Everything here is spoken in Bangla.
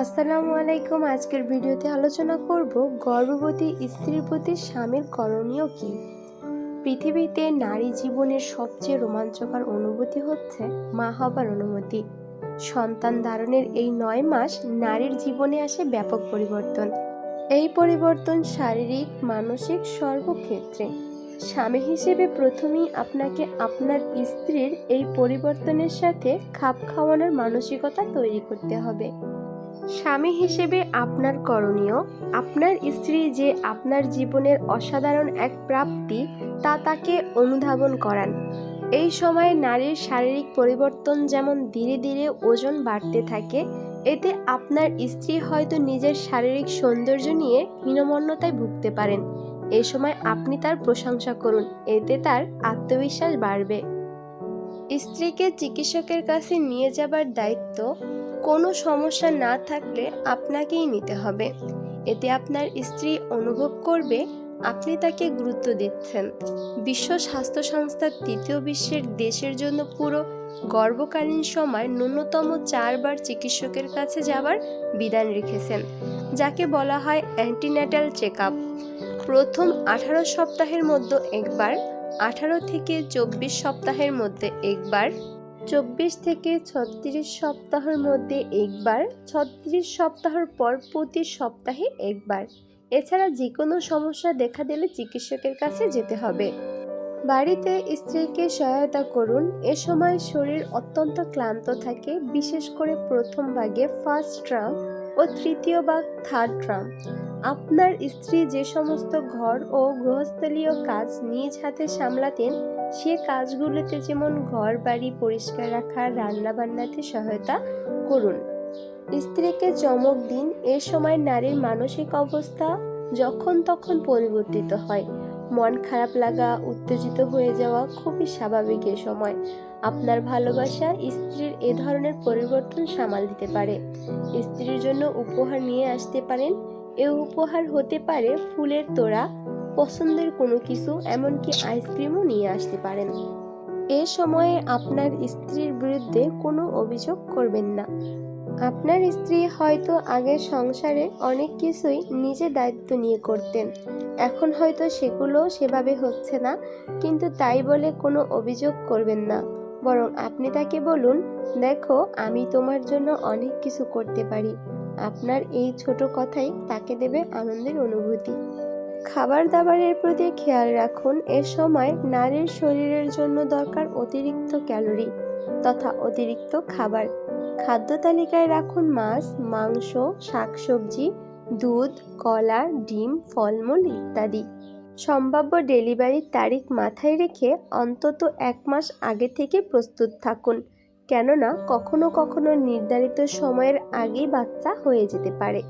আসসালামু আলাইকুম। আজকের ভিডিওতে আলোচনা করব গর্ভবতী স্ত্রীর প্রতি স্বামীর করণীয় কি? পৃথিবীতে নারী জীবনের সবচেয়ে রোমাঞ্চকর অনুভূতি হচ্ছে মা হবার অনুমতি। সন্তান ধারণের এই নয় মাস নারীর জীবনে আসে ব্যাপক পরিবর্তন। এই পরিবর্তন শারীরিক, মানসিক সর্বক্ষেত্রে। স্বামী হিসেবে প্রথমেই আপনাকে আপনার স্ত্রীর এই পরিবর্তনের সাথে খাপ খাওয়ানোর মানসিকতা তৈরি করতে হবে। স্বামী হিসেবে আপনার করণীয়, আপনার স্ত্রী যে আপনার জীবনের অসাধারণ এক প্রাপ্তি, তা তাকে অনুধাবন করান। এই সময় নারীর শারীরিক পরিবর্তন যেমন ধীরে ধীরে ওজন বাড়তে থাকে, এতে আপনার স্ত্রী হয়তো নিজের শারীরিক সৌন্দর্য নিয়ে হীনমন্যতায় ভুগতে পারেন। এ সময় আপনি তার প্রশংসা করুন, এতে তার আত্মবিশ্বাস বাড়বে। স্ত্রীকে চিকিৎসকের কাছে নিয়ে যাবার দায়িত্ব কোনো সমস্যা না থাকলে আপনাকেই নিতে হবে। এতে আপনার স্ত্রী অনুভব করবে আপনি তাকে গুরুত্ব দিচ্ছেন। বিশ্ব স্বাস্থ্য সংস্থার তৃতীয় বিশ্বের দেশের জন্য পুরো গর্ভকালীন সময় ন্যূনতম চারবার চিকিৎসকের কাছে যাওয়ার বিধান রেখেছেন, যাকে বলা হয় অ্যান্টিন্যাটাল চেক প্রথম আঠারো সপ্তাহের মধ্যে একবার, আঠারো থেকে চব্বিশ সপ্তাহের মধ্যে একবার চব্বিশ থেকে ছত্রিশ সপ্তাহের মধ্যে একবার, ছত্রিশ সপ্তাহের পর প্রতি সপ্তাহে একবার। এছাড়া যে কোনো সমস্যা দেখা দিলে চিকিৎসকের কাছে যেতে হবে। বাড়িতে স্ত্রীকে সহায়তা করুন। এ সময় শরীর অত্যন্ত ক্লান্ত থাকে, বিশেষ করে প্রথম ভাগে ফার্স্ট ট্রাম ও তৃতীয় ভাগ থার্ড ট্রাম। আপনার স্ত্রী যে সমস্ত ঘর ও গৃহস্থলীয় কাজ নিজ হাতে সামলাতেন, সে কাজগুলোতে যেমন ঘর বাড়ি পরিষ্কার রাখা রান্না বান্নাতে সহায়তা করুন। স্ত্রীকে চমক দিন, এ সময় নারীর মানসিক অবস্থা যখন তখন পরিবর্তিত হয়। মন খারাপ লাগা, উত্তেজিত হয়ে যাওয়া খুবই স্বাভাবিক এ সময়। আপনার ভালোবাসা স্ত্রীর এ ধরনের পরিবর্তন সামাল দিতে পারে। স্ত্রীর জন্য উপহার নিয়ে আসতে পারেন এ উপহার হতে পারে ফুলের তোড়া, পছন্দের কোনো কিছু, এমনকি আইসক্রিমও নিয়ে আসতে পারেন। এ সময়ে আপনার স্ত্রীর বিরুদ্ধে কোনো অভিযোগ করবেন না। আপনার স্ত্রী হয়তো আগের সংসারে অনেক কিছুই নিজে দায়িত্ব নিয়ে করতেন। এখন হয়তো সেগুলো সেভাবে হচ্ছে না, কিন্তু তাই বলে কোনো অভিযোগ করবেন না। বরং আপনি তাকে বলুন, দেখো, আমি তোমার জন্য অনেক কিছু করতে পারি। আপনার এই ছোট কথাই তাকে দেবে আনন্দের অনুভূতি। খাবার দাবারের প্রতি খেয়াল রাখুন, এ সময় নারীর শরীরের জন্য দরকার অতিরিক্ত ক্যালোরি তথা অতিরিক্ত খাবার। খাদ্য তালিকায় রাখুন মাছ, মাংস, শাকসবজি, দুধ, কলা, ডিম, ফলমূল ইত্যাদি। সম্ভাব্য ডেলিভারির তারিখ মাথায় রেখে অন্তত এক মাস আগে থেকে প্রস্তুত থাকুন। কেননা কখনো কখনো নির্ধারিত সময়ের আগেই বাচ্চা হয়ে যেতে পারে।